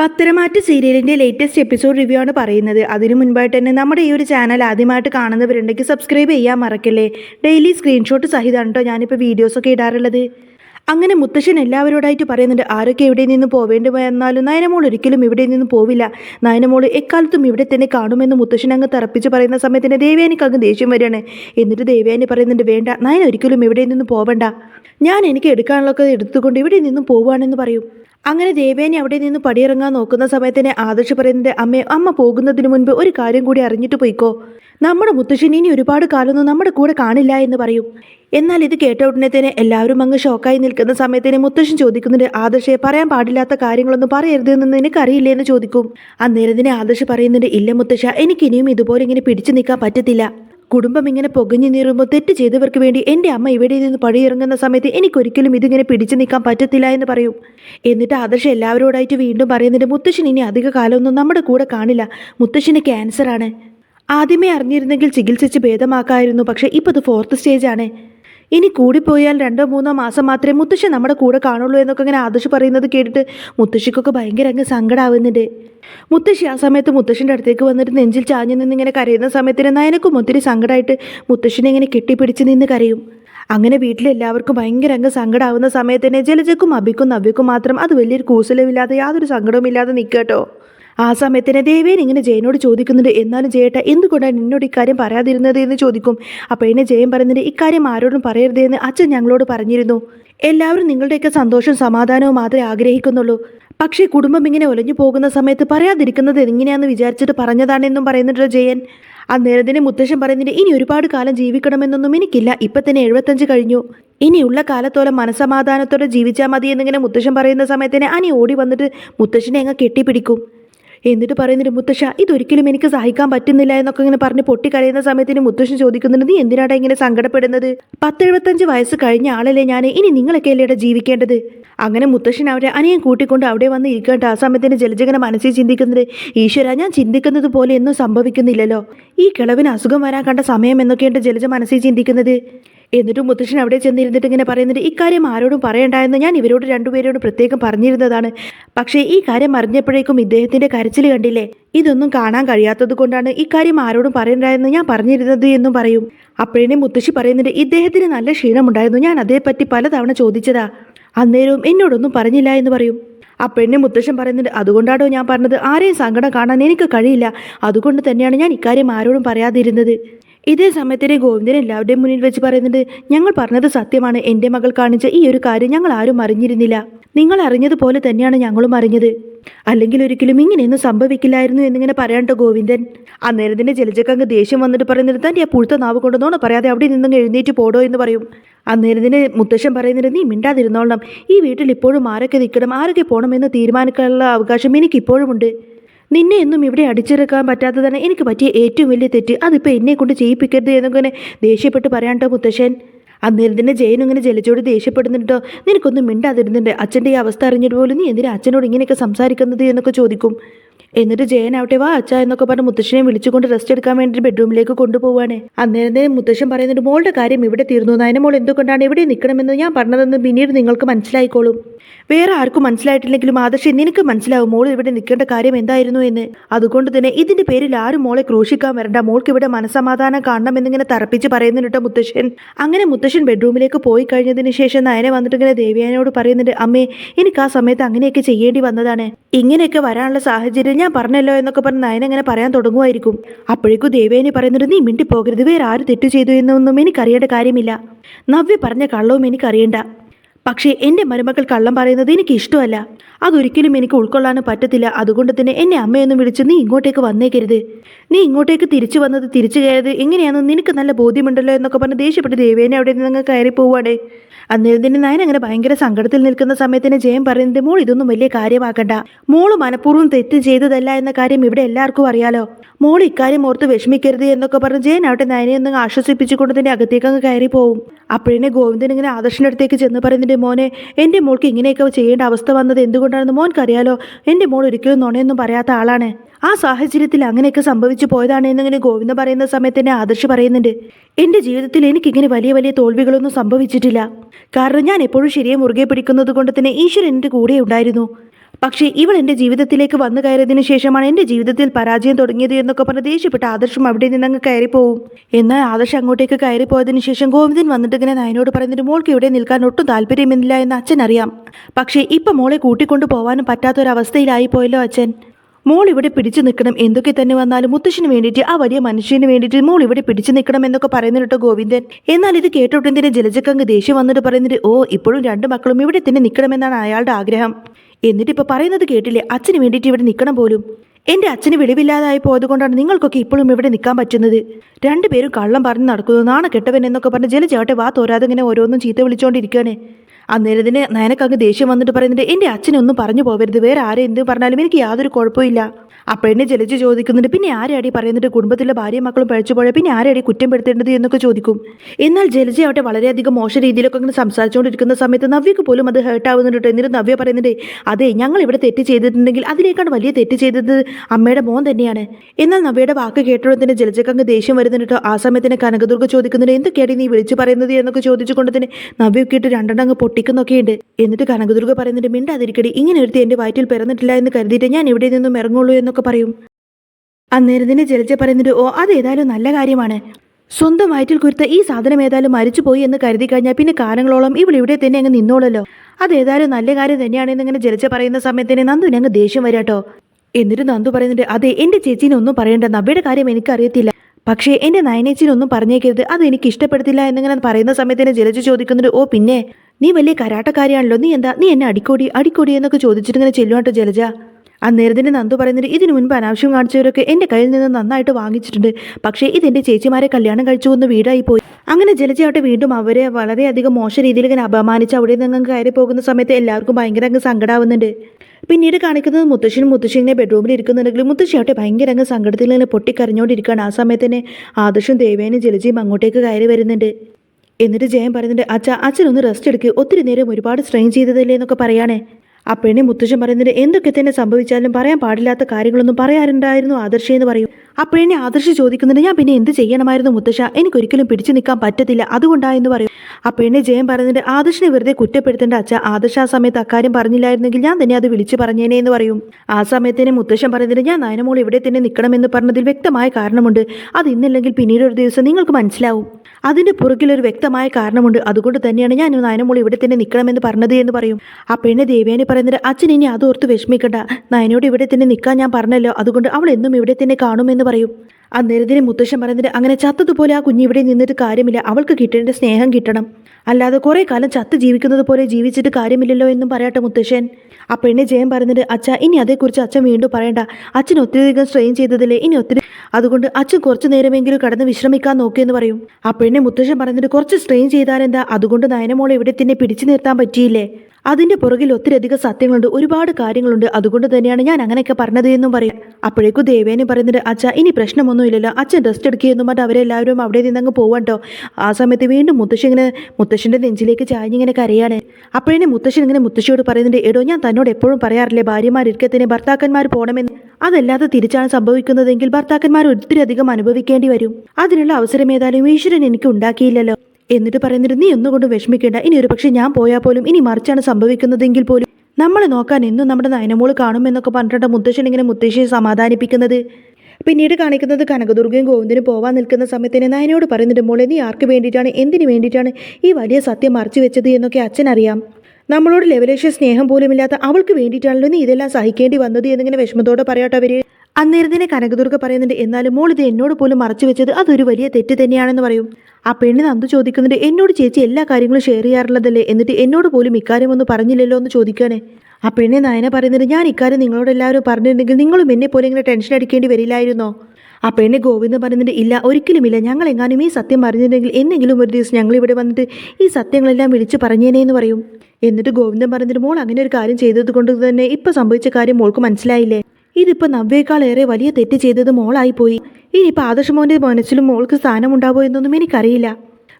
പത്തരമാറ്റ് സീരിയലിന്റെ latest episode review ആണ് പറയുന്നത്. അതിനു മുൻപായിട്ട് തന്നെ നമ്മുടെ ഈ ഒരു ചാനൽ ആദ്യമായിട്ട് കാണുന്നവരുണ്ടെങ്കിൽ സബ്സ്ക്രൈബ് ചെയ്യാൻ മറക്കല്ലേ? ഡെയിലി സ്ക്രീൻഷോട്ട് സഹിതമാണ് കേട്ടോ ഞാനിപ്പോൾ വീഡിയോസൊക്കെ ഇടാറുള്ളത്. അങ്ങനെ മുത്തശ്ശൻ എല്ലാവരോടായിട്ട് പറയുന്നുണ്ട് ആരൊക്കെ എവിടെ നിന്ന് പോവേണ്ടി വന്നാലും നയനമോൾ ഒരിക്കലും ഇവിടെ നിന്ന് പോവില്ല. നയനമോൾ എക്കാലത്തും ഇവിടെ തന്നെ കാണുമെന്ന് മുത്തശ്ശൻ അങ്ങ് തറപ്പിച്ച് പറയുന്ന സമയത്തിന് ദേവയാനിക്ക് അങ്ങ് ദേഷ്യം വരികയാണ്. എന്നിട്ട് ദേവയാനി പറയുന്നുണ്ട് വേണ്ട നയൻ ഒരിക്കലും ഇവിടെ നിന്ന് പോവണ്ട. ഞാൻ എനിക്ക് എടുക്കാനുള്ളൊക്കെ എടുത്തുകൊണ്ട് ഇവിടെ നിന്നും പോവുകയാണെന്ന് പറയും. അങ്ങനെ ദേവേനെ അവിടെ നിന്ന് പടിയിറങ്ങാൻ നോക്കുന്ന സമയത്തിന് ആദർശ് പറയുന്നത് അമ്മ അമ്മ പോകുന്നതിന് മുൻപ് ഒരു കാര്യം കൂടി അറിഞ്ഞിട്ട് പോയിക്കോ. നമ്മുടെ മുത്തശ്ശൻ ഇനി ഒരുപാട് കാലമൊന്നും നമ്മുടെ കൂടെ കാണില്ല എന്ന് പറയും. എന്നാൽ ഇത് കേട്ട ഉടനെ തന്നെ എല്ലാവരും അങ്ങ് ഷോക്കായി നിൽക്കുന്ന സമയത്തിന് മുത്തശ്ശൻ ചോദിക്കുന്നുണ്ട് ആദർശയെ പറയാൻ പാടില്ലാത്ത കാര്യങ്ങളൊന്നും പറയരുതെന്ന് നിനക്കറിയില്ലേ എന്ന് ചോദിക്കും. അന്നേരത്തിന് ആദർശ് പറയുന്നുണ്ട് ഇല്ല മുത്തശ്ശ എനിക്കിനിയും ഇതുപോലെ ഇങ്ങനെ പിടിച്ചു നിൽക്കാൻ പറ്റത്തില്ല. കുടുംബം ഇങ്ങനെ പുകഞ്ഞു നീറുമ്പോൾ തെറ്റ് ചെയ്തവർക്ക് വേണ്ടി എന്റെ അമ്മ ഇവിടെ നിന്ന് പഴിയിറങ്ങുന്ന സമയത്ത് എനിക്കൊരിക്കലും ഇതിങ്ങനെ പിടിച്ചു നിൽക്കാൻ പറ്റത്തില്ല എന്ന് പറയും. എന്നിട്ട് ആദർശം എല്ലാവരോടായിട്ട് വീണ്ടും പറയുന്നുണ്ട് മുത്തശ്ശൻ ഇനി അധിക കാലമൊന്നും നമ്മുടെ കൂടെ കാണില്ല. മുത്തശ്ശന് ക്യാൻസറാണ് ആദ്യമേ അറിഞ്ഞിരുന്നെങ്കിൽ ചികിത്സിച്ച് ഭേദമാക്കായിരുന്നു. പക്ഷേ ഇപ്പോൾ ഇത് ഫോർത്ത് സ്റ്റേജാണ് ഇനി കൂടിപ്പോയാൽ രണ്ടോ മൂന്നോ മാസം മാത്രമേ മുത്തശ്ശി നമ്മുടെ കൂടെ കാണുള്ളൂ എന്നൊക്കെ ഇങ്ങനെ ആദർശ് പറയുന്നത് കേട്ടിട്ട് മുത്തശ്ശിക്കൊക്കെ ഭയങ്കര അങ്ങ് സങ്കടമാവുന്നുണ്ട് മുത്തശ്ശി ആ സമയത്ത് മുത്തശ്ശിന്റെ അടുത്തേക്ക് വന്നിട്ട് നെഞ്ചിൽ ചാഞ്ഞു നിന്ന് ഇങ്ങനെ കരയുന്ന സമയത്തിന് നയനക്കും ഒത്തിരി സങ്കടമായിട്ട് മുത്തശ്ശിനെ ഇങ്ങനെ കെട്ടിപ്പിടിച്ച് നിന്ന് കരയും. അങ്ങനെ വീട്ടിലെല്ലാവർക്കും ഭയങ്കര അങ്ങ് സങ്കടമാവുന്ന സമയത്ത് തന്നെ ജലജക്കും അബിക്കും നവ്യക്കും മാത്രം അത് വലിയൊരു കൂസലമില്ലാതെ യാതൊരു സങ്കടവും സങ്കടവുമില്ലാതെ നിൽക്കട്ടോ ആ സമയത്ത് തന്നെ ദേവേൻ ഇങ്ങനെ ജയനോട് ചോദിക്കുന്നുണ്ട് എന്നാലും ജയേട്ട എന്തുകൊണ്ടാണ് നിന്നോട് ഇക്കാര്യം പറയാതിരുന്നത്? എന്ന് ചോദിക്കും. അപ്പോൾ എന്നെ ജയൻ പറയുന്നുണ്ട് ഇക്കാര്യം ആരോടും പറയരുതെന്ന് അച്ഛൻ ഞങ്ങളോട് പറഞ്ഞിരുന്നു. എല്ലാവരും നിങ്ങളുടെയൊക്കെ സന്തോഷവും സമാധാനവും മാത്രമേ ആഗ്രഹിക്കുന്നുള്ളൂ. പക്ഷേ കുടുംബം ഇങ്ങനെ ഒലഞ്ഞു പോകുന്ന സമയത്ത് പറയാതിരിക്കുന്നത് എങ്ങനെയാണെന്ന് വിചാരിച്ചിട്ട് പറഞ്ഞതാണെന്നും പറയുന്നുണ്ട് ജയൻ. അന്നേരത്തിന് മുത്തശ്ശൻ പറയുന്നുണ്ട് ഇനി ഒരുപാട് കാലം ജീവിക്കണമെന്നൊന്നും എനിക്കില്ല. ഇപ്പം തന്നെ എഴുപത്തഞ്ച് കഴിഞ്ഞു. ഇനിയുള്ള കാലത്തോളം മനസമാധാനത്തോടെ ജീവിച്ചാൽ മതി എന്നിങ്ങനെ മുത്തശ്ശൻ പറയുന്ന സമയത്തിന് അനി ഓടി വന്നിട്ട് മുത്തശ്ശനെ അങ്ങ് കെട്ടിപ്പിടിക്കും. എന്നിട്ട് പറയുന്നുണ്ട് മുത്തശ്ശ ഇതൊരിക്കലും എനിക്ക് സഹിക്കാൻ പറ്റുന്നില്ല എന്നൊക്കെ ഇങ്ങനെ പറഞ്ഞ് പൊട്ടിക്കരയുന്ന സമയത്തിന് മുത്തശ്ശൻ ചോദിക്കുന്നുണ്ട് നീ എന്തിനാടാ ഇങ്ങനെ സങ്കടപ്പെടുന്നത്? പത്തെഴുപത്തഞ്ച് വയസ്സ് കഴിഞ്ഞ ആളല്ലേ ഞാൻ ഇനി നിങ്ങളൊക്കെ അല്ലേടെ ജീവിക്കേണ്ടത്? അങ്ങനെ മുത്തശ്ശൻ അവരെ അനിയൻ കൂട്ടിക്കൊണ്ട് അവിടെ വന്ന് ഇരിക്കേണ്ട ആ സമയത്തിന് ജലജകന മനസ്സിൽ ചിന്തിക്കുന്നത് ഈശ്വര ഞാൻ ചിന്തിക്കുന്നത് പോലെ ഒന്നും സംഭവിക്കുന്നില്ലല്ലോ. ഈ കിളവിന് അസുഖം വരാൻ കണ്ട സമയം എന്നൊക്കെയുണ്ട് ജലജ മനസ്സിൽ ചിന്തിക്കുന്നത്. എന്നിട്ടും മുത്തശ്ശൻ അവിടെ ചെന്നിരുന്നിട്ട് ഇങ്ങനെ പറയുന്നുണ്ട് ഇക്കാര്യം ആരോടും പറയണ്ടായെന്ന് ഞാൻ ഇവരോട് രണ്ടുപേരോട് പ്രത്യേകം പറഞ്ഞിരുന്നതാണ്. പക്ഷേ ഈ കാര്യം അറിഞ്ഞപ്പോഴേക്കും ഇദ്ദേഹത്തിന്റെ കരച്ചിൽ കണ്ടില്ലേ? ഇതൊന്നും കാണാൻ കഴിയാത്തത് കൊണ്ടാണ് ഇക്കാര്യം ആരോടും പറയണ്ടായെന്ന് ഞാൻ പറഞ്ഞിരുന്നത് എന്നും പറയും. അപ്പോഴേ മുത്തശ്ശി പറയുന്നുണ്ട് ഇദ്ദേഹത്തിന് നല്ല ക്ഷീണമുണ്ടായിരുന്നു. ഞാൻ അതേപ്പറ്റി പലതവണ ചോദിച്ചതാ. അന്നേരവും എന്നോടൊന്നും പറഞ്ഞില്ല എന്ന് പറയും. അപ്പെണ്ണെ മുത്തശ്ശൻ പറയുന്നുണ്ട് അതുകൊണ്ടാണോ ഞാൻ പറഞ്ഞത്? ആരെയും സങ്കടം കാണാൻ എനിക്ക് കഴിയില്ല. അതുകൊണ്ട് തന്നെയാണ് ഞാൻ ഇക്കാര്യം ആരോടും പറയാതിരുന്നത്. ഇതേ സമയത്തിനെ ഗോവിന്ദൻ എല്ലാവരുടെയും മുന്നിൽ വെച്ച് പറയുന്നുണ്ട് ഞങ്ങൾ പറഞ്ഞത് സത്യമാണ്. എന്റെ മകൾ കാണിച്ച ഈ ഒരു കാര്യം ഞങ്ങൾ ആരും അറിഞ്ഞിരുന്നില്ല. നിങ്ങൾ അറിഞ്ഞതുപോലെ തന്നെയാണ് ഞങ്ങളും അറിഞ്ഞത്. അല്ലെങ്കിൽ ഒരിക്കലും ഇങ്ങനെയൊന്നും സംഭവിക്കില്ലായിരുന്നു എന്നിങ്ങനെ പറയാണ്ടോ ഗോവിന്ദൻ? അന്നേരം തന്നെ ജലജക്കങ്ങ് ദേഷ്യം വന്നിട്ട് പറയുന്നത് തന്റെ ആ പുഴുത്ത നാവ് കൊണ്ടുവന്നോണം പറയാതെ അവിടെ നിന്നും എഴുന്നേറ്റ് പോടോ എന്ന് പറയും. അന്നേരം തന്നെ മുത്തശ്ശൻ പറയുന്നത് നീ മിണ്ടാതിരുന്നോളണം. ഈ വീട്ടിൽ ഇപ്പോഴും ആരൊക്കെ നിൽക്കണം ആരൊക്കെ പോകണം എന്ന് തീരുമാനിക്കാനുള്ള അവകാശം എനിക്കിപ്പോഴുമുണ്ട്. നിന്നെ എന്നും ഇവിടെ അടിച്ചിറക്കാൻ പറ്റാത്തതാണ് എനിക്ക് പറ്റിയ ഏറ്റവും വലിയ തെറ്റ്. അതിപ്പോൾ എന്നെ കൊണ്ട് ചെയ്യിപ്പിക്കരുത് എന്നൊക്കെ ദേഷ്യപ്പെട്ട് പറയാണ്ടോ മുത്തശ്ശൻ? അന്നേരത്തിന്റെ ജയൻ ഇങ്ങനെ ജലജോട് ദേഷ്യപ്പെടുന്നുണ്ടോ? നിനക്കൊന്നും മിണ്ടാതിരുന്നുണ്ട് അച്ഛന്റെ ഈ അവസ്ഥ അറിഞ്ഞിട്ട് പോലും നീ എന്തിനാ അച്ഛനോട് ഇങ്ങനെയൊക്കെ സംസാരിക്കുന്നത് എന്നൊക്കെ ചോദിക്കും. എന്നിട്ട് ജയൻ ആവട്ടെ വാ അച്ഛ എന്നൊക്കെ പറഞ്ഞ് മുത്തശ്ശനെ വിളിച്ചുകൊണ്ട് റെസ്റ്റ് എടുക്കാൻ വേണ്ടി ബെഡ്റൂമിലേക്ക് കൊണ്ടുപോവാണ്. അന്നേരം മുത്തശ്ശൻ പറയുന്നുണ്ട് മോളുടെ കാര്യം ഇവിടെ തീർന്നു. നയന മോൾ എന്തുകൊണ്ടാണ് ഇവിടെ നിൽക്കണമെന്ന് ഞാൻ പറഞ്ഞതെന്ന് പിന്നീട് നിങ്ങൾക്ക് മനസ്സിലായിക്കോളും. വേറെ ആർക്കും മനസ്സിലായിട്ടില്ലെങ്കിലും ആദർശ് നിനക്ക് മനസ്സിലാവും മോൾ ഇവിടെ നിൽക്കേണ്ട കാര്യം എന്തായിരുന്നു എന്ന്. അതുകൊണ്ട് തന്നെ ഇതിന്റെ പേരിൽ ആരും മോളെ ക്രൂശിക്കാൻ വരണ്ട. മോൾക്ക് ഇവിടെ മനസമാധാനം കാണണമെന്നിങ്ങനെ തറപ്പിച്ച് പറയുന്നുണ്ട് മുത്തശ്ശൻ. അങ്ങനെ മുത്തശ്ശൻ ബെഡ്റൂമിലേക്ക് പോയി കഴിഞ്ഞതിന് ശേഷം നയനെ വന്നിട്ട് ഇങ്ങനെ ദേവിയാനോട് പറയുന്നുണ്ട് അമ്മേ എനിക്ക് ആ സമയത്ത് അങ്ങനെയൊക്കെ ചെയ്യേണ്ടി വന്നതാണ്. ഇങ്ങനെയൊക്കെ വരാനുള്ള സാഹചര്യം ഞാൻ പറഞ്ഞല്ലോ എന്നൊക്കെ പറഞ്ഞ് നയന അങ്ങനെ പറയാൻ തുടങ്ങുമായിരിക്കും. അപ്പോഴേക്കും ദേവേനി പറയുന്നുണ്ട് നീ മിണ്ടി പോകരുത് വേറെ ആര് തെറ്റു ചെയ്തു എന്നൊന്നും എനിക്കറിയേണ്ട കാര്യമില്ല. നവ്യ പറഞ്ഞ കള്ളവും എനിക്കറിയണ്ട. പക്ഷേ എന്റെ മരുമക്കൾ കള്ളം പറയുന്നത് എനിക്ക് ഇഷ്ടമല്ല. അതൊരിക്കലും എനിക്ക് ഉൾക്കൊള്ളാനും പറ്റത്തില്ല. അതുകൊണ്ട് തന്നെ എന്നെ അമ്മയൊന്നും വിളിച്ച് നീ ഇങ്ങോട്ടേക്ക് വന്നേക്കരുത്. നീ ഇങ്ങോട്ടേക്ക് തിരിച്ചു വന്നത് തിരിച്ചു കയറിയത് എങ്ങനെയാണെന്ന് നിനക്ക് നല്ല ബോധ്യമുണ്ടല്ലോ എന്നൊക്കെ പറഞ്ഞ് ദേഷ്യപ്പെട്ട് ദേവേനെ അവിടെ നിന്ന് കയറി പോവുകയാണ് അന്നേരത്തിന് നയൻ അങ്ങനെ ഭയങ്കര സങ്കടത്തിൽ നിൽക്കുന്ന സമയത്തിന് ജയം പറയുന്നത് മോൾ ഇതൊന്നും വലിയ കാര്യമാക്കണ്ട. മോൾ മനഃപൂർവം തെറ്റ് ചെയ്തതല്ല എന്ന കാര്യം ഇവിടെ എല്ലാവർക്കും അറിയാലോ. മോൾ ഇക്കാര്യം ഓർത്ത് വിഷമിക്കരുത് എന്നൊക്കെ പറഞ്ഞ് ജയൻ അവിടെ നയനെ ഒന്ന് ആശ്വസിപ്പിച്ചുകൊണ്ട് തന്നെ അകത്തേക്ക് അങ്ങ് കയറി പോവും. അപ്പോഴേ ഗോവിന്ദൻ ഇങ്ങനെ ആദർശിന്റെ അടുത്തേക്ക് ചെന്ന് പറയുന്നുണ്ട് മോനെ എന്റെ മോൾക്ക് ഇങ്ങനെയൊക്കെ ചെയ്യേണ്ട അവസ്ഥ വന്നത് എന്തുകൊണ്ടാണെന്ന് മോൻക്കറിയാലോ. എന്റെ മോൾ ഒരിക്കലും നുണയൊന്നും പറയാത്ത ആളാണ്. ആ സാഹചര്യത്തിൽ അങ്ങനെയൊക്കെ സംഭവിച്ചു പോയതാണ് എന്നിങ്ങനെ ഗോവിന്ദ പറയുന്ന സമയത്ത് തന്നെ ആദർശ് പറയുന്നുണ്ട് എന്റെ ജീവിതത്തിൽ എനിക്കിങ്ങനെ വലിയ വലിയ തോൽവികളൊന്നും സംഭവിച്ചിട്ടില്ല. കാരണം ഞാൻ എപ്പോഴും ശരിയെ മുറുകെ പിടിക്കുന്നത് കൊണ്ട് തന്നെ ഈശ്വരൻ എന്റെ കൂടെ ഉണ്ടായിരുന്നു. പക്ഷേ ഇവൾ എന്റെ ജീവിതത്തിലേക്ക് വന്നു കയറിയതിന് ശേഷമാണ് എന്റെ ജീവിതത്തിൽ പരാജയം തുടങ്ങിയത് എന്നൊക്കെ പറഞ്ഞ് ദേഷ്യപ്പെട്ട ആദർശം അവിടെ നിന്ന് അങ്ങ് കയറിപ്പോവും. എന്നാൽ ആദർശം അങ്ങോട്ടേക്ക് കയറിപ്പോയതിനു ശേഷം ഗോവിന്ദൻ വന്നിട്ട് ഇങ്ങനെ നയനോട് പറയുന്നൊരു മോൾക്ക് ഇവിടെ നിൽക്കാൻ ഒട്ടും താല്പര്യമില്ല എന്ന് അച്ഛൻ അറിയാം പക്ഷേ ഇപ്പം മോളെ കൂട്ടിക്കൊണ്ടു പോകാനും പറ്റാത്തൊരവസ്ഥയിലായി പോയല്ലോ അച്ഛൻ. മോൾ ഇവിടെ പിടിച്ചു നിൽക്കണം എന്തൊക്കെ തന്നെ വന്നാലും മുത്തശ്ശിന് വേണ്ടിയിട്ട് ആ വലിയ മനുഷ്യന് വേണ്ടിയിട്ട് മോൾ ഇവിടെ പിടിച്ചു നിൽക്കണം എന്നൊക്കെ പറയുന്നുണ്ട് ഗോവിന്ദൻ. എന്നാൽ ഇത് കേട്ടോട്ടെന്തിന് ജലജക്കങ്ങ് ദേഷ്യം വന്നിട്ട് പറയുന്നത് ഓ ഇപ്പോഴും രണ്ട് മക്കളും ഇവിടെ തന്നെ നിൽക്കണമെന്നാണ് അയാളുടെ ആഗ്രഹം. എന്നിട്ട് ഇപ്പൊ പറയുന്നത് കേട്ടില്ലേ അച്ഛന് വേണ്ടിയിട്ട് ഇവിടെ നിൽക്കണം പോലും. എന്റെ അച്ഛന് വെളിവില്ലാതായി പോയതുകൊണ്ടാണ് നിങ്ങൾക്കൊക്കെ ഇപ്പോഴും ഇവിടെ നിൽക്കാൻ പറ്റുന്നത്. രണ്ടുപേരും കള്ളം പറഞ്ഞ് നടക്കുന്നു നാണ കെട്ടവൻ എന്നൊക്കെ പറഞ്ഞ് ജലചേട്ടെ വാ തോരാതെ ഇങ്ങനെ ഓരോന്നും ചീത്ത വിളിച്ചുകൊണ്ടിരിക്കുകയാണ് അന്നേരത്തിന് നയനക്കങ്ങ് ദേഷ്യം വന്നിട്ട് പറയുന്നുണ്ട് എന്റെ അച്ഛനൊന്നും പറഞ്ഞു പോകരുത്. വേറെ ആരെ എന്ത് പറഞ്ഞാലും എനിക്ക് യാതൊരു കുഴപ്പമില്ല അപ്പോഴെന്നെ ജലിച്ച് ചോദിക്കുന്നുണ്ട് പിന്നെ ആരെയാടി പറയുന്നുണ്ട് കുടുംബത്തിലെ ഭാര്യയും മക്കളും പഴിച്ചു പോയാൽ പിന്നെ ആരെയാടി കുറ്റം പെടുത്തേണ്ടത് എന്നൊക്കെ ചോദിക്കും. എന്നാൽ ജലജ ആവട്ടെ വളരെയധികം മോശം രീതിയിലൊക്കെ ഇങ്ങനെ സംസാരിച്ചുകൊണ്ടിരിക്കുന്ന സമയത്ത് നവ്യക്ക് പോലും അത് ഹേർട്ട് ആവുന്നുണ്ട് എന്നിട്ട് നവ്യ പറയുന്നുണ്ട് അതെ ഞങ്ങൾ ഇവിടെ തെറ്റ് ചെയ്തിട്ടുണ്ടെങ്കിൽ അതിനേക്കാൾ വലിയ തെറ്റ് ചെയ്തത് അമ്മയുടെ മോൻ തന്നെയാണ്. എന്നാൽ നവ്യയുടെ വാക്ക് കേട്ടോടെ തന്നെ ജലജക്കങ്ങ് ദേഷ്യം വരുന്നുണ്ട് ആ സമയത്തിന് കനകദുർഗ ചോദിക്കുന്നുണ്ട് എന്തൊക്കെയാണ് നീ വിളിച്ചു പറയുന്നത്? എന്നൊക്കെ ചോദിച്ചുകൊണ്ട് തന്നെ നവ്യൊക്കെ ഇട്ട് രണ്ടെണ്ണം അങ്ങ് പൊട്ടിക്കുന്നൊക്കെയുണ്ട് എന്നിട്ട് കനകദുർഗ പറയുന്നുണ്ട് മിണ്ടാതിരിക്കടി ഇങ്ങനെ ഒരുത്തി എന്റെ വയറ്റിൽ പിറന്നിട്ടില്ല എന്ന് കരുതിയിട്ട് ഞാൻ ഇവിടെ നിന്നും ഇറങ്ങുള്ളൂ എന്നൊക്കെ പറയും. അന്നേരം തന്നെ ജലജ പറയുന്നുണ്ട് ഓ അതേതായാലും നല്ല കാര്യമാണ്. സ്വന്തം വയറ്റിൽ കുരുത്ത ഈ സാധനം ഏതായാലും മരിച്ചുപോയി എന്ന് കരുതി കഴിഞ്ഞാൽ പിന്നെ കാലങ്ങളോളം ഇവൾ ഇവിടെ തന്നെ അങ്ങ് നിന്നോളല്ലോ. അതേതായാലും നല്ല കാര്യം തന്നെയാണെന്ന് ഇങ്ങനെ ജലജ പറയുന്ന സമയത്തിന് നന്ദുവിന് അങ്ങ് ദേഷ്യം വരാട്ടോ എന്നിട്ട് നന്ദു പറയുന്നുണ്ട് അതെ എന്റെ ചേച്ചീനെ ഒന്നും പറയണ്ട നബിയുടെ കാര്യം എനിക്കറിയത്തില്ല. പക്ഷേ എന്റെ നയനേച്ചിനൊന്നും പറഞ്ഞേക്കരുത്. അത് എനിക്ക് ഇഷ്ടപ്പെടുത്തില്ല എന്നിങ്ങനെ പറയുന്ന സമയത്തിന് ജലജ ചോദിക്കുന്നുണ്ട് ഓ പിന്നെ? നീ വലിയ കരാട്ടക്കാരിയാണല്ലോ. നീ എന്താ? നീ എന്നെ അടിക്കോടി അടിക്കോടി എന്നൊക്കെ ചോദിച്ചിട്ട് ഇങ്ങനെ ചെല്ലുവാട്ടോ ജലജ. അന്നേരത്തിന് നന്ദു പറയുന്നത് ഇതിനു മുൻപ് അനാവശ്യം കാണിച്ചവരൊക്കെ എന്റെ കയ്യിൽ നിന്ന് നന്നായിട്ട് വാങ്ങിച്ചിട്ടുണ്ട്. പക്ഷേ ഇതെന്റെ ചേച്ചിമാരെ കല്യാണം കഴിച്ചു വന്ന് വീടായി പോയി. അങ്ങനെ ജലജയാവട്ടെ വീണ്ടും അവരെ വളരെയധികം മോശം രീതിയിൽ ഇങ്ങനെ അപമാനിച്ച് അവിടെ നിന്ന് കയറി പോകുന്ന സമയത്ത് എല്ലാവർക്കും ഭയങ്കര അങ്ങ് സങ്കടാവുന്നുണ്ട്. പിന്നീട് കാണിക്കുന്നത് മുത്തശ്ശനും മുത്തശ്ശി ഇങ്ങനെ ബെഡ്റൂമിൽ ഇരിക്കുന്നുണ്ടെങ്കിലും മുത്തശ്ശിയാവട്ടെ ഭയങ്കര അങ്ങ് സങ്കടത്തിൽ നിന്ന് പൊട്ടിക്കരഞ്ഞുകൊണ്ടിരിക്കുകയാണ് ആ സമയത്ത് തന്നെ ആദർശും ദേവേനും ജലജയും അങ്ങോട്ടേക്ക് കയറി വരുന്നുണ്ട്. എന്നിട്ട് ജയൻ പറയുന്നുണ്ട് അച്ഛ അച്ഛനൊന്ന് റെസ്റ്റ് എടുക്കുക ഒത്തിരി നേരം ഒരുപാട് സ്ട്രെയിൻ ചെയ്തതല്ലേ എന്നൊക്കെ പറയാണേ. അപ്പോഴേ മുത്തശ്ശൻ പറയുന്നതിന് എന്തൊക്കെ തന്നെ സംഭവിച്ചാലും പറയാൻ പാടില്ലാത്ത കാര്യങ്ങളൊന്നും പറയാറുണ്ടായിരുന്നു ആദർശ എന്ന് പറയും. ആ പെണ്ണി ആദർശ് ചോദിക്കുന്നത് ഞാൻ പിന്നെ എന്ത് ചെയ്യണമായിരുന്നു മുത്തശ്ശ? എനിക്കൊരിക്കലും പിടിച്ചു നിൽക്കാൻ പറ്റത്തില്ല. അതുകൊണ്ടായെന്ന് പറയും. ആ പെണ്ണി ജയൻ പറയുന്നത് ആദർശിനെ വെറുതെ കുറ്റപ്പെടുത്തേണ്ട അച്ഛ. ആദർശ ആ സമയത്ത് അക്കാര്യം പറഞ്ഞില്ലായിരുന്നെങ്കിൽ ഞാൻ തന്നെ അത് വിളിച്ചു പറഞ്ഞേനെ എന്ന് പറയും. ആ സമയത്തിന് മുത്തശ്ശൻ പറയുന്നുണ്ട് ഞാൻ നയനമോൾ ഇവിടെ തന്നെ നിൽക്കണമെന്ന് പറഞ്ഞതിൽ വ്യക്തമായ കാരണമുണ്ട്. അത് ഇന്നില്ലെങ്കിൽ പിന്നീട് ഒരു ദിവസം നിങ്ങൾക്ക് മനസ്സിലാവും. അതിന്റെ പുറകിൽ ഒരു വ്യക്തമായ കാരണമുണ്ട്. അതുകൊണ്ട് തന്നെയാണ് ഞാൻ നയനമോൾ ഇവിടെ തന്നെ നിൽക്കണമെന്ന് പറഞ്ഞത് എന്ന് പറയും. ആ പെണ്ണ് ദേവേനെ പറയുന്നത് അച്ഛൻ ഇനി അതോർത്ത് വിഷമിക്കണ്ട. നയനോട് ഇവിടെ തന്നെ നിൽക്കാൻ ഞാൻ പറഞ്ഞല്ലോ. അതുകൊണ്ട് അവൾ എന്നും ഇവിടെ തന്നെ കാണുമെന്ന് പറയും. അന്നേരത്തിന് മുത്തശ്ശൻ പറയുന്നത് അങ്ങനെ ചത്തതുപോലെ ആ കുഞ്ഞ് ഇവിടെ നിന്നിട്ട് കാര്യമില്ല. അവൾക്ക് കിട്ടേണ്ട സ്നേഹം കിട്ടണം. അല്ലാതെ കുറേ കാലം ചത്ത് ജീവിക്കുന്നത് പോലെ ജീവിച്ചിട്ട് കാര്യമില്ലല്ലോ എന്നും പറയട്ടെ മുത്തശ്ശൻ. ആ പെണ്ണെ ജയം പറയുന്നത് അച്ഛ ഇനി അതേക്കുറിച്ച് അച്ഛൻ വീണ്ടും പറയണ്ട. അച്ഛൻ ഒത്തിരിയധികം സ്ട്രെയിൻ ചെയ്തതില്ലേ ഇനി ഒത്തിരി അതുകൊണ്ട് അച്ഛൻ കുറച്ചു നേരമെങ്കിലും കടന്ന് വിശ്രമിക്കാൻ നോക്കിയെന്ന് പറയും. ആ പെണ്ണെ മുത്തശ്ശൻ പറയുന്നത് കുറച്ച് സ്ട്രെയിൻ ചെയ്താലെന്താ? അതുകൊണ്ട് നയനമോളെ ഇവിടെ തന്നെ പിടിച്ചു നിർത്താൻ പറ്റിയില്ലേ? അതിന്റെ പുറകിൽ ഒത്തിരിയധികം സത്യങ്ങളുണ്ട്. ഒരുപാട് കാര്യങ്ങളുണ്ട്. അതുകൊണ്ട് തന്നെയാണ് ഞാൻ അങ്ങനെയൊക്കെ പറഞ്ഞത് എന്നും പറയും. അപ്പോഴേക്കും ദേവേനും പറയുന്നുണ്ട് അച്ഛ ഇനി പ്രശ്നമൊന്നുമില്ലല്ലോ. അച്ഛൻ റെസ്റ്റ് എടുക്കുകയെന്നും പറഞ്ഞ് അവരെല്ലാവരും അവിടെ നിന്നങ്ങ് പോവാട്ടോ ആ സമയത്ത് വീണ്ടും മുത്തശ്ശി ഇങ്ങനെ മുത്തശ്ശന്റെ നെഞ്ചിലേക്ക് ചാഞ്ഞിങ്ങനെ കരയാണ്. അപ്പോഴേ മുത്തശ്ശൻ ഇങ്ങനെ മുത്തശ്ശിയോട് പറയുന്നുണ്ട് എടോ ഞാൻ തന്നോട് എപ്പോഴും പറയാറില്ലേ ഭാര്യമാരിക്കത്തിന് ഭർത്താക്കന്മാർ പോകണമെന്ന് അതല്ലാതെ തിരിച്ചാണ് സംഭവിക്കുന്നതെങ്കിൽ ഭർത്താക്കന്മാർ ഒത്തിരി അധികം അനുഭവിക്കേണ്ടി വരും. അതിനുള്ള അവസരം ഏതായാലും ഈശ്വരൻ എനിക്ക് ഉണ്ടാക്കിയില്ലല്ലോ. എന്നിട്ട് പറയുന്നത് നീ ഒന്നുകൊണ്ട് വിഷമിക്കേണ്ട. ഇനി ഒരു പക്ഷേ ഞാൻ പോയാൽ പോലും ഇനി മറിച്ചാണ് സംഭവിക്കുന്നതെങ്കിൽ പോലും നമ്മൾ നോക്കാൻ എന്നും നമ്മുടെ നയനമോൾ കാണുമെന്നൊക്കെ പറഞ്ഞിട്ട് മുത്തശ്ശൻ ഇങ്ങനെ മുത്തശ്ശിയെ സമാധാനിപ്പിക്കുന്നത്. പിന്നീട് കാണിക്കുന്നത് കനകദുർഗയും ഗോവിന്ദനും പോവാൻ നിൽക്കുന്ന സമയത്തിന് നയനോട് പറയുന്നുണ്ട് മോളെ നീ ആർക്ക് വേണ്ടിയിട്ടാണ് എന്തിനു വേണ്ടിയിട്ടാണ് ഈ വലിയ സത്യം മറച്ചു വെച്ചത് എന്നൊക്കെ അച്ഛൻ അറിയാം നമ്മളോട് ലെവലേഷ്യ സ്നേഹം പോലുമില്ലാത്ത അവൾക്ക് വേണ്ടിയിട്ടാണല്ലോ നീ ഇതെല്ലാം സഹിക്കേണ്ടി വന്നത് എന്നിങ്ങനെ വിഷമത്തോടെ പറയട്ടെ അന്നേരത്തിനെ കനകദുർഗ പറയുന്നുണ്ട് എന്നാലും മോൾ ഇത് എന്നോട് പോലും മറച്ചു വെച്ചത് അതൊരു വലിയ തെറ്റ് തന്നെയാണെന്ന് പറയും. ആ പെണ്ണ് നന്ദു ചോദിക്കുന്നുണ്ട് എന്നോട് ചേച്ചി എല്ലാ കാര്യങ്ങളും ഷെയർ ചെയ്യാറുള്ളതല്ലേ? എന്നിട്ട് എന്നോട് പോലും ഇക്കാര്യം ഒന്നും പറഞ്ഞില്ലല്ലോ എന്ന് ചോദിക്കാനേ ആ പെണ്ണെ നയന പറയുന്നുണ്ട് ഞാൻ ഇക്കാര്യം നിങ്ങളോട് എല്ലാവരും പറഞ്ഞിട്ടുണ്ടെങ്കിൽ നിങ്ങളും എന്നെ പോലെ ഇങ്ങനെ ടെൻഷൻ അടിക്കേണ്ടി വരില്ലായിരുന്നോ? ആ പെണ്ണെ ഗോവിന്ദൻ പറയുന്നുണ്ട് ഇല്ല ഒരിക്കലുമില്ല. ഞങ്ങൾ എങ്ങാനും ഈ സത്യം പറഞ്ഞിരുന്നെങ്കിൽ എന്നെങ്കിലും ഒരു ദിവസം ഞങ്ങൾ ഇവിടെ വന്നിട്ട് ഈ സത്യങ്ങളെല്ലാം വിളിച്ച് പറഞ്ഞേനെ എന്ന് പറയും. എന്നിട്ട് ഗോവിന്ദൻ പറഞ്ഞിട്ട് മോൾ അങ്ങനെ ഒരു കാര്യം ചെയ്തത് കൊണ്ട് തന്നെ ഇപ്പം സംഭവിച്ച കാര്യം മോൾക്ക് മനസ്സിലായില്ലേ? ഇതിപ്പോൾ നവ്യേക്കാളേറെ വലിയ തെറ്റ് ചെയ്തത് മോളായി പോയി ഇനിയിപ്പോൾ ആദർശമോന്റെ മനസ്സിലും മോൾക്ക് സ്ഥാനമുണ്ടാവോ എന്നൊന്നും എനിക്കറിയില്ല.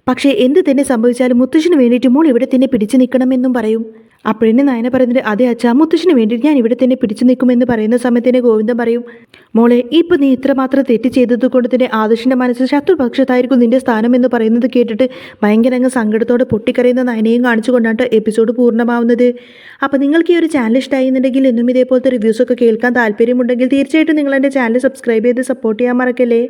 പക്ഷേ എന്ത് തന്നെ സംഭവിച്ചാലും മുത്തശ്ശിന് വേണ്ടിയിട്ട് മോൾ ഇവിടെ തന്നെ പിടിച്ചു നിൽക്കണമെന്നും പറയും. അപ്പോഴെന്നെ നയന പറയുന്നത് അതെ അച്ഛാ മുത്തശ്ശിന് വേണ്ടി ഞാൻ ഇവിടെ തന്നെ പിടിച്ചു നിൽക്കുമെന്ന് പറയുന്ന സമയത്ത് തന്നെ ഗോവിന്ദൻ പറയും മോളെ ഇപ്പം നീ ഇത്രമാത്രം തെറ്റ് ചെയ്തത് കൊണ്ട് തന്നെ ആദർശിന്റെ മനസ്സിൽ ശത്രുപക്ഷത്തായിരിക്കും നിന്റെ സ്ഥാനം എന്ന് പറയുന്നത് കേട്ടിട്ട് ഭയങ്കര അങ്ങ് സങ്കടത്തോടെ പൊട്ടിക്കരയുന്ന നയനയും കാണിച്ചുകൊണ്ടാണ് എപ്പിസോഡ് പൂർണമാവുന്നത്. അപ്പോൾ നിങ്ങൾക്ക് ഈ ഒരു ചാനൽ ഇഷ്ടമായിരുന്നുണ്ടെങ്കിൽ എന്നും ഇതേപോലത്തെ റിവ്യൂസൊക്കെ കേൾക്കാൻ താല്പര്യമുണ്ടെങ്കിൽ തീർച്ചയായിട്ടും നിങ്ങൾ എന്റെ ചാനൽ സബ്സ്ക്രൈബ് ചെയ്ത് സപ്പോർട്ട് ചെയ്യാൻ മറക്കല്ലേ?